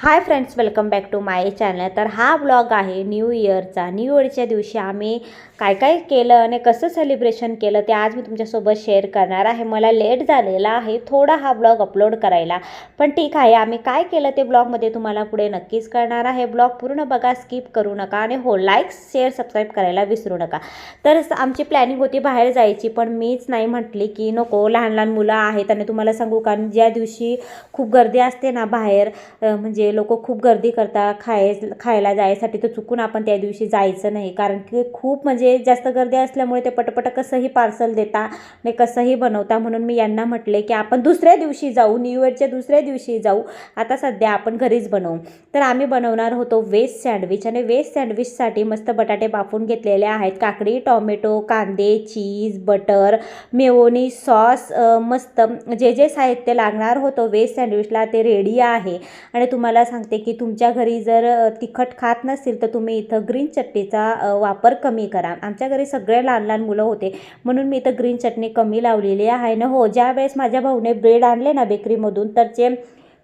Hi friends welcome back to my channel तर हा blog आहे न्यू इयरचा न्यू इयरच्या दिवशी आम्ही काय काय केलं आणि कसं सेलिब्रेशन केलं ते आज मी तुमच्यासोबत शेअर करणार आहे. मला लेट झालेला आहे थोडा हा ब्लॉग अपलोड करायला. पण ठीक आहे आम्ही काय केलं ते ब्लॉगमध्ये तुम्हाला पुढे नक्कीच करणार आहे. ब्लॉग पूर्ण बघा स्किप करू नका आणि हो लाईक शेअर सबस्क्राईब करायला विसरू नका. तर आमची प्लॅनिंग होती बाहेर जायची पण मीच नाही म्हटली की नको लहान लहान मुलं आहेत आणि तुम्हाला सांगू कारण ज्या दिवशी खूप गर्दी असते ना बाहेर म्हणजे म्हणजे लोक खूप गर्दी करतात खाय खायला जायसाठी तर चुकून आपण त्या दिवशी जायचं नाही. कारण की खूप म्हणजे जास्त गर्दी असल्यामुळे ते पटपट कसंही पार्सल देता आणि कसंही बनवता म्हणून मी यांना म्हटले की आपण दुसऱ्या दिवशी जाऊ न्यू इयरच्या दुसऱ्या दिवशी जाऊ. आता सध्या आपण घरीच बनवू. तर आम्ही बनवणार होतो वेज सँडविच आणि वेज सँडविचसाठी मस्त बटाटे बाफून घेतलेले आहेत. काकडी टॉमॅटो कांदे चीज बटर मेओनी सॉस मस्त जे जे साहित्य लागणार होतं वेज सँडविचला ते रेडी आहे. आणि तुम्हाला सांगते की तुमच्या घरी जर तिखट खात नसेल तर तुम्ही इथं ग्रीन चटणीचा वापर कमी करा. आमच्या घरी सगळे लहान लहान मुलं होते म्हणून मी इथं ग्रीन चटणी कमी लावलेली आहे ना. हो ज्यावेळेस माझ्या भाऊने ब्रेड आणले ना बेकरीमधून तर जे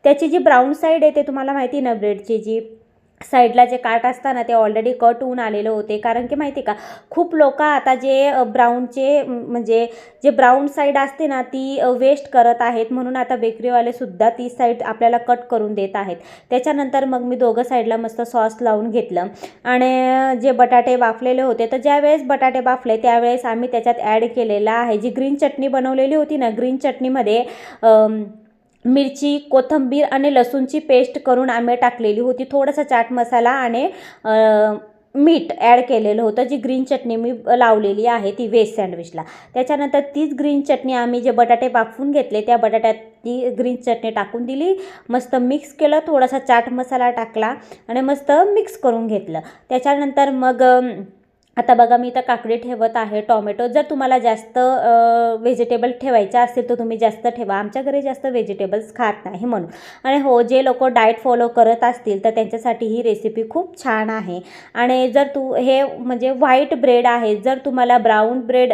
त्याची जी ब्राऊन साईड आहे ते तुम्हाला माहिती ना ब्रेडची जी? साईडला जे काट असताना ते ऑलरेडी कट होऊन आलेले होते. कारण की माहिती का खूप लोक आता जे ब्राऊनचे म्हणजे जे ब्राऊन साईड असते ना ती वेस्ट करत आहेत. म्हणून आता बेकरीवालेसुद्धा ती साईड आपल्याला कट करून देत आहेत. त्याच्यानंतर मग मी दोघं साईडला मस्त सॉस लावून घेतलं. आणि जे बटाटे बाफलेले होते तर ज्यावेळेस बटाटे बाफले त्यावेळेस आम्ही त्याच्यात ॲड केलेलं आहे. जी ग्रीन चटणी बनवलेली होती ना ग्रीन चटणीमध्ये मिरची कोथिंबीर आणि लसूणची पेस्ट करून आम्ही टाकलेली होती. थोडासा चाट मसाला आणि मीठ ॲड केलेलं होतं जी ग्रीन चटणी मी लावलेली आहे ती व्हेज सँडविचला. त्याच्यानंतर तीच ग्रीन चटणी आम्ही जे बटाटे बाफून घेतले त्या बटाट्यात ती ग्रीन चटणी टाकून दिली. मस्त मिक्स केलं थोडासा चाट मसाला टाकला आणि मस्त मिक्स करून घेतलं. त्याच्यानंतर मग आता बघा मी इथं काकडी ठेवत आहे. टॉमॅटो जर तुम्हाला जास्त व्हेजिटेबल ठेवायचं असेल तर तुम्ही जास्त ठेवा. आमच्या घरी जास्त व्हेजिटेबल्स खात नाही म्हणून. आणि हो जे लोक डाएट फॉलो करत असतील तर त्यांच्यासाठी ही रेसिपी खूप छान आहे. आणि जर तू हे म्हणजे व्हाईट ब्रेड आहे. जर तुम्हाला ब्राऊन ब्रेड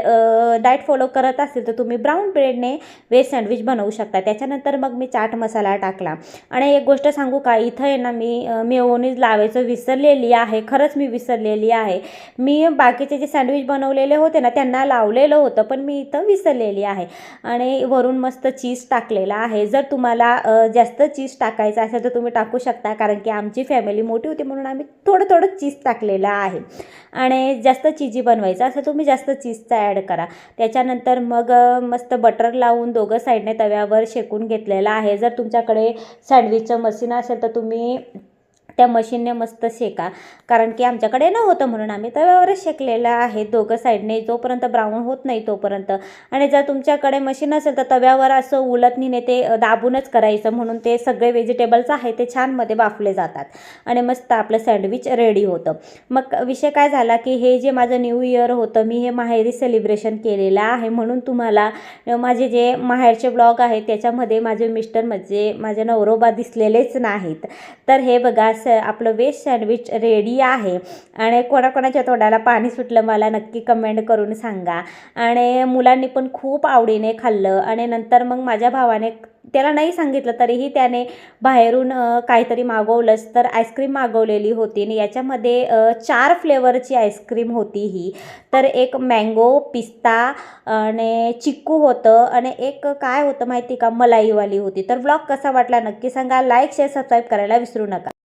डाएट फॉलो करत असेल तर तुम्ही ब्राऊन ब्रेडने व्हेज सँडविच बनवू शकता. त्याच्यानंतर मग मी चाट मसाला टाकला. आणि एक गोष्ट सांगू का? इथं आहे ना मी मेओनीज लावायचं विसरलेली आहे. खरंच मी विसरलेली आहे. मी बाकीचे जे सँडविच बनवलेले होते ना त्यांना लावलेलं होतं पण मी इथं विसरलेली आहे. आणि वरून मस्त चीज टाकलेला आहे. जर तुम्हाला जास्त चीज टाकायचं असेल तर तुम्ही टाकू शकता कारण की आमची फॅमिली मोठी होती म्हणून आम्ही थोडं थोडं चीज टाकलेलं आहे. आणि जास्त चिजी बनवायचं असं तुम्ही जास्त चीजचा ॲड करा. त्याच्यानंतर मग मस्त बटर लावून दोघं साईडने तव्यावर शेकून घेतलेलं आहे. जर तुमच्याकडे सँडविचचं मशीन असेल तर तुम्ही त्या मशीनने मस्त शेका. कारण की आमच्याकडे न होतं म्हणून आम्ही तव्यावरच शेकलेलं आहे. दोघं साईडने जोपर्यंत ब्राऊन होत नाही तोपर्यंत. आणि जर तुमच्याकडे मशीन असेल तर तव्यावर असं उलटणीने ते दाबूनच करायचं म्हणून ते सगळे व्हेजिटेबल्स आहे ते छानमध्ये बाफले जातात. आणि मस्त आपलं सँडविच रेडी होतं. मग विषय काय झाला की हे जे माझं न्यू इयर होतं मी हे माहेरी सेलिब्रेशन केलेलं आहे म्हणून तुम्हाला माझे जे माहेरचे ब्लॉग आहेत त्याच्यामध्ये माझे मिस्टर म्हणजे माझे नवरोबा दिसलेलेच नाहीत. तर हे बघा स आपलं वेज सँडविच रेडी आहे. आणि कोणाकोणाच्या तोंडाला पाणी सुटलं मला नक्की कमेंट करून सांगा. आणि मुलांनी पण खूप आवडीने खाल्लं. आणि नंतर मग माझ्या भावाने त्याला नाही सांगितलं तरीही त्याने बाहेरून काहीतरी मागवलंच. तर आईस्क्रीम मागवलेली होती. आणि याच्यामध्ये चार फ्लेवरची आईस्क्रीम होती ही. तर एक मँगो पिस्ता आणि चिक्कू होतं. आणि एक काय होतं माहिती का? मलाईवाली होती. तर ब्लॉग कसा वाटला नक्की सांगा. लाईक शेअर सबस्क्राईब करायला विसरू नका.